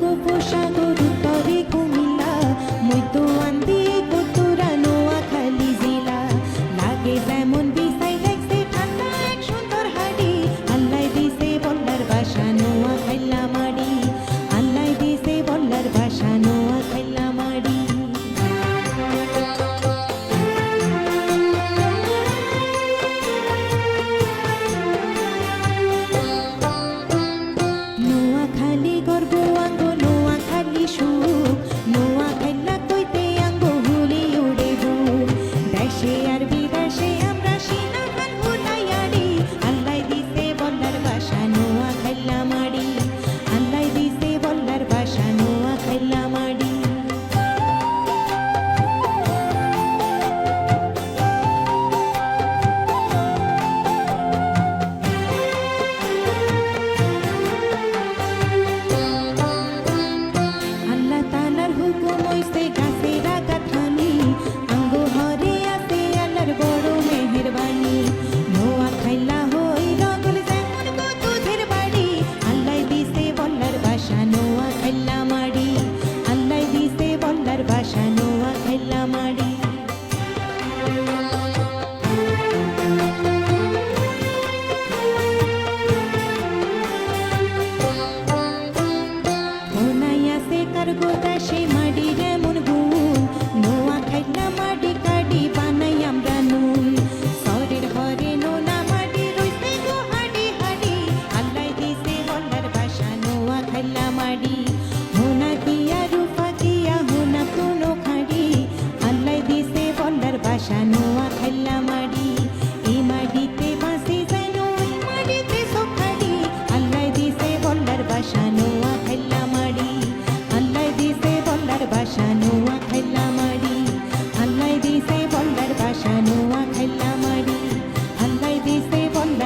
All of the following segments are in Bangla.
বঙ্গোপসাগর সে আর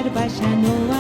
quero baixar no